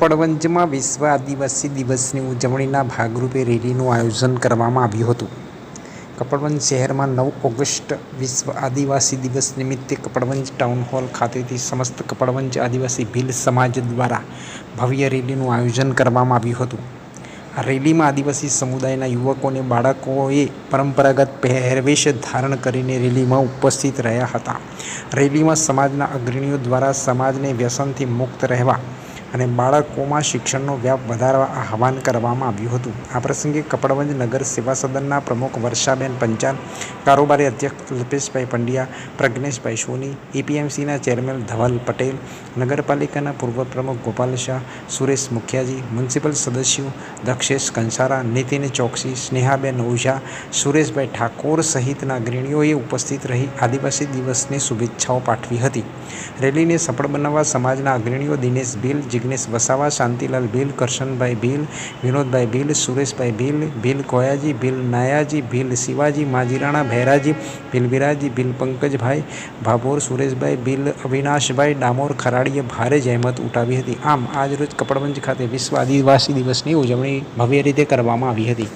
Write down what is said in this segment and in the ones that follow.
કપડવંજમાં વિશ્વ આદિવાસી દિવસની ઉજવણીના ભાગરૂપે રેલીનું આયોજન કરવામાં આવ્યું હતું. કપડવંજ શહેરમાં નવ ઓગસ્ટ વિશ્વ આદિવાસી દિવસ નિમિત્તે કપડવંજ ટાઉન હોલ ખાતેથી સમસ્ત કપડવંજ આદિવાસી ભીલ સમાજ દ્વારા ભવ્ય રેલીનું આયોજન કરવામાં આવ્યું હતું. આ રેલીમાં આદિવાસી સમુદાયના યુવકો અને બાળકોએ પરંપરાગત પહેરવેશ ધારણ કરીને રેલીમાં ઉપસ્થિત રહ્યા હતા. રેલીમાં સમાજના અગ્રણીઓ દ્વારા સમાજને વ્યસનથી મુક્ત રહેવા અને બાળકોમાં શિક્ષણનો વ્યાપ વધારવા આહવાન કરવામાં આવ્યું હતું. આ પ્રસંગે કપડવંજ નગર સેવા સદનના પ્રમુખ વર્ષાબેન પંચાલ, કારોબારી અધ્યક્ષ અલ્પેશભાઈ પંડ્યા, પ્રજ્ઞેશભાઈ સોની, એપીએમસીના ચેરમેન ધવલ પટેલ, નગરપાલિકાના પૂર્વ પ્રમુખ ગોપાલ શાહ, સુરેશ મુખિયાજી, મ્યુનિસિપલ સદસ્યો દક્ષેશ કંસારા, નીતિન ચોકસી, સ્નેહાબેન ઓઝા, સુરેશભાઈ ઠાકોર સહિતના અગ્રણીઓએ ઉપસ્થિત રહી આદિવાસી દિવસની શુભેચ્છાઓ પાઠવી હતી. રેલીને સફળ બનાવવા સમાજના અગ્રણીઓ દિનેશ ભીલ જિગ્નેશ વસાવા શાંતિલાલ ભીલ કરશનભાઈ ભીલ વિનોદભાઈ ભીલ સુરેશભાઈ ભીલ ભીલ કોયાજી ભીલ નાયાજી ભીલ શિવાજી માજીરાણા ભૈરાજી ભીલ વિરાજી ભીલ પંકજભાઈ ભાભોર સુરેશભાઈ ભીલ અવિનાશભાઈ ડામોર ખરાડીએ ભારે જહેમત ઉઠાવી હતી. આમ આજરોજ કપડવંજ ખાતે વિશ્વ આદિવાસી દિવસની ઉજવણી ભવ્ય રીતે કરવામાં આવી હતી.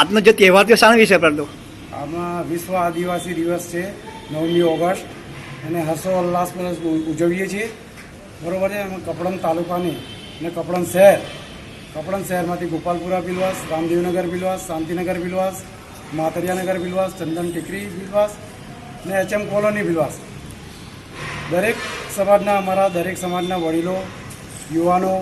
આજનો જે તહેવાર છે શાના વિશે પરંતુ આમાં વિશ્વ આદિવાસી દિવસ છે. નવમી ઓગસ્ટ અને હર્ષોલ્લાસપૂર્વક ઉજવીએ છીએ. બરાબર છે? અમે કપડમ તાલુકાની અને કપડમ શહેર. કપડમ શહેરમાંથી ગોપાલપુરા બિલવાસ, રામદેવનગર બિલવાસ, શાંતિનગર બિલવાસ, માતરિયાનગર બિલવાસ, ચંદન ટેકરી બિલવાસ અને એચએમ કોલોની બિલવાસ. દરેક સમાજના, અમારા દરેક સમાજના વડીલો, યુવાનો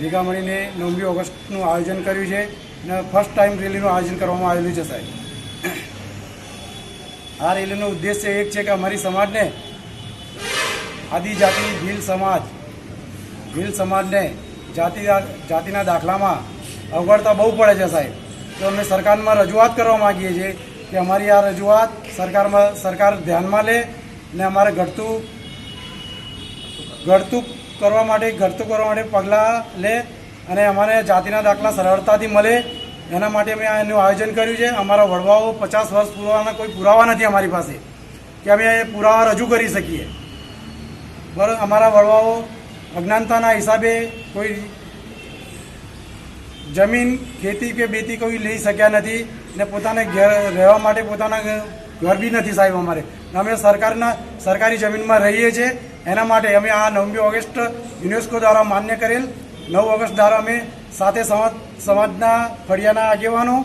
ભેગા મળીને નવમી ઓગસ્ટનું આયોજન કર્યું છે અને ફર્સ્ટ ટાઈમ રેલીનું આયોજન કરવામાં આવેલું છે સાહેબ. આ રેલીનો ઉદ્દેશ્ય એક છે કે અમારી સમાજને આદિજાતિ ભીલ સમાજ, ભીલ સમાજને જાતિ જાતિના દાખલામાં અવગણતા બહુ પડે છે સાહેબ. તો અમે સરકારમાં રજૂઆત કરવા માગીએ છીએ કે અમારી આ રજૂઆત સરકારમાં સરકાર ધ્યાનમાં લે ને અમારે ઘટતું ઘટતું કરવા માટે ઘટતું કરવા માટે પગલાં લે અને અમારે જાતિના દાખલા સરળતાથી મળે એના માટે અમે એનું આયોજન કર્યું છે. અમારા વડવાઓ પચાસ વર્ષ પૂરવાના કોઈ પુરાવા નથી અમારી પાસે, કે અમે એ પુરાવા રજૂ કરી શકીએ. બરાબર, અમારા વડવાઓ અજ્ઞાનતાના હિસાબે કોઈ જમીન, ખેતી કે બેતી કોઈ લઈ શક્યા નથી ને પોતાને ઘેર રહેવા માટે પોતાના ઘર બી નથી સાહેબ અમારે. અમે સરકારના, સરકારી જમીનમાં રહીએ છીએ. એના માટે અમે આ નવમી ઓગસ્ટ યુનેસ્કો દ્વારા માન્ય કરેલ, નવ ઓગસ્ટ દ્વારા અમે સાથે સમાજ સમાજના ફળિયાના આગેવાનો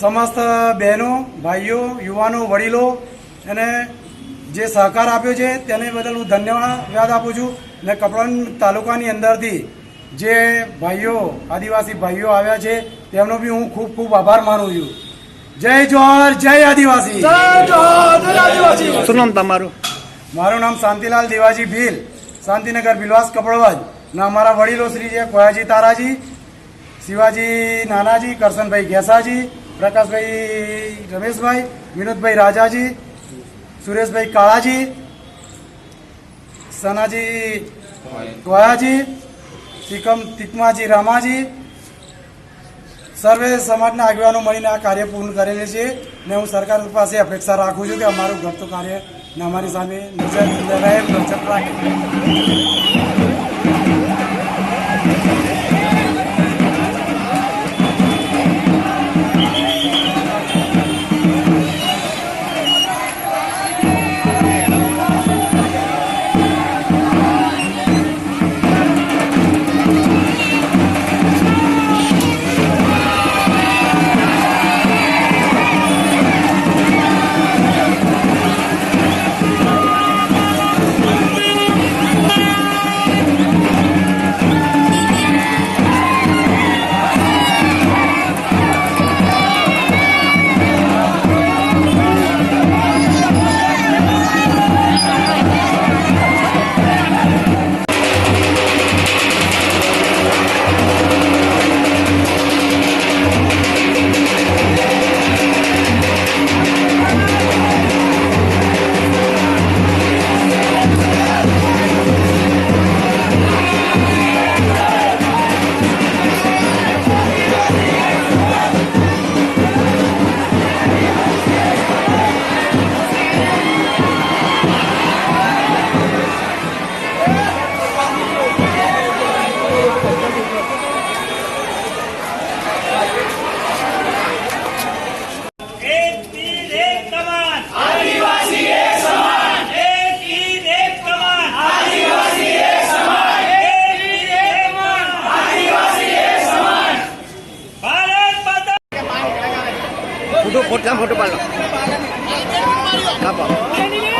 સમસ્ત બહેનો ભાઈઓ યુવાનો વડીલો અને જે સહકાર આપ્યો છે તેને બદલ હું ધન્યવાદ આપું છું અને કપડવંજ તાલુકાની અંદરથી જે ભાઈઓ આદિવાસી ભાઈઓ આવ્યા છે તેમનો બી હું ખૂબ ખૂબ આભાર માનું છું. જય જોહર જય આદિવાસી. શું નામ તમારું? મારું નામ શાંતિલાલ દેવાજી ભીલ શાંતિનગર બિલવાસ કપડવંજ. ને અમારા વડીલો શ્રી છે કોયાજી તારાજી, શિવાજી નાનાજી, કરશનભાઈ ઘેસાજી, પ્રકાશભાઈ રમેશભાઈ, વિનોદભાઈ રાજાજી, સુરેશભાઈ કાળાજી, સનાજી કોયાજી સિકમ તિકમાજી રામાજી, સર્વે સમાજના આગેવાનો મળીને આ કાર્ય પૂર્ણ કરેલી છે ને હું સરકાર પાસે અપેક્ષા રાખું છું કે અમારું ઘટતું કાર્ય ને અમારી સામે નજર રહે રાખે ஃபோட்டோ ஃபோட்டோ ஃபோட்டோ பண்ணலாம் ஆமாம்